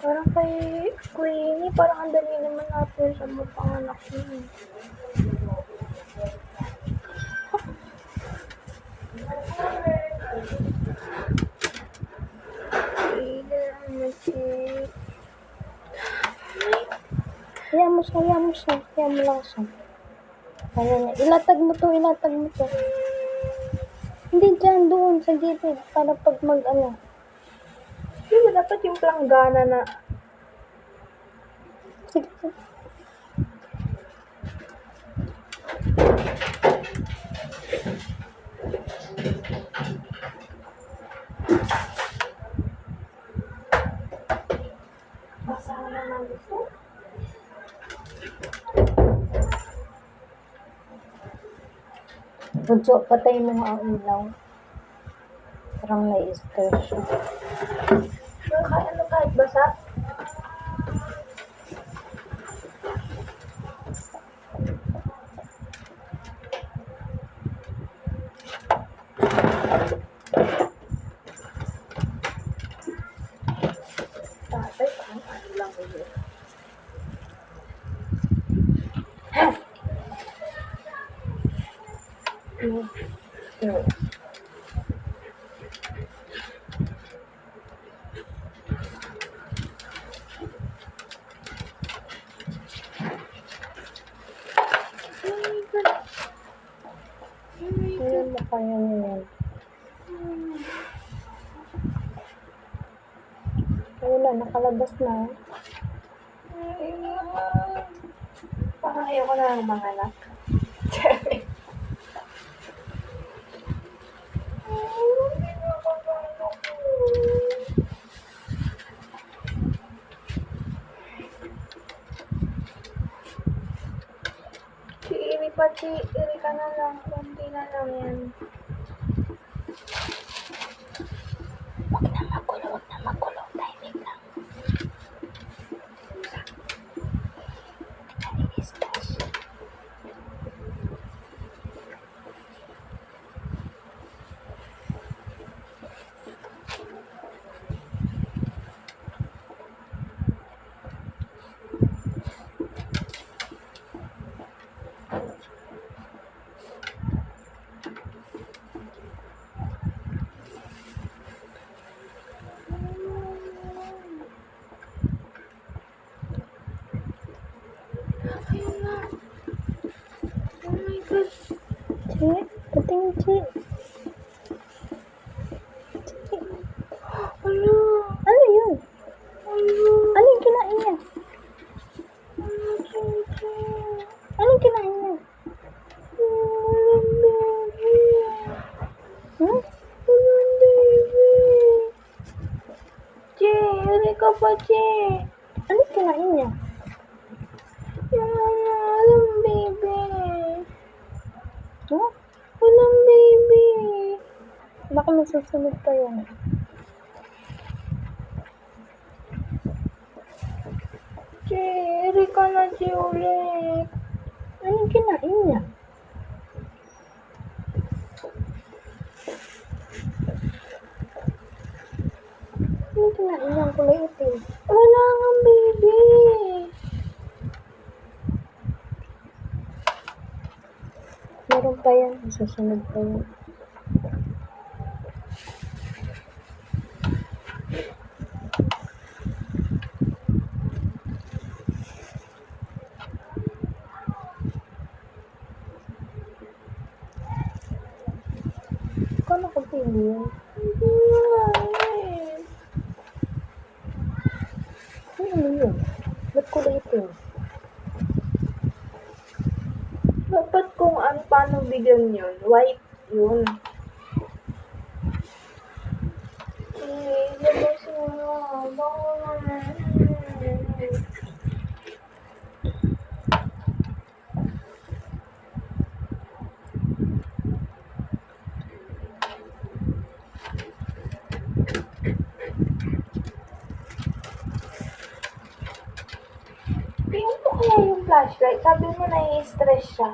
Queenie. Parang ang dali naman natin sa mga panganak niya. Kaya mo siya, kaya mo siya, kaya mo lang siya. Kaya. Ilatag mo to, ilatag mo to. Hindi dyan, doon, sa gilid. Para pag mag, ano. Di ba dapat yung planggana na... Sige, sige. Basa na naman gusto. Bunso, patay mo nga ang ilaw. Parang nai-stress siya. Kahit ano kahit basa? Tatay, parang ano lang yun. Hmm. Hmm. Ayun mo kaya niya yan. Ayun na, nakalabas na. Parang ayoko na ng mga anak. Si Iri pati, Iri ka na lang, kunti na lang yan. Huwag na magulo, huwag na magulo, timing lang. Nai-stress siya. Ayun na. Oh my gosh. Che, patingin Che. Che. Ano? Ano yun? Ano? Ano yung kinain niya? Ano, Che, Che? Anong kinain niya? Walang baby. Hmm? Walang baby. Che, uli ka pa, Che. Anong kinain niya? Yung ano, walang baby. Huh? Walang baby. Baka masusunod pa yan. Cherry ka na, Chi, ulit. Anong kinain niya? Anong kinain niya? Kulay itim. Wala nga, baby. Meron pa yan. Susunod pa yan. Nga eh. Ano yun? Ba't kulay itim? Dapat kung ano paano bigyan yun, white yun. Eh, labas mo na. Baka naman. Tingnan mo kaya yung flashlight. Sabi mo na i-stress siya.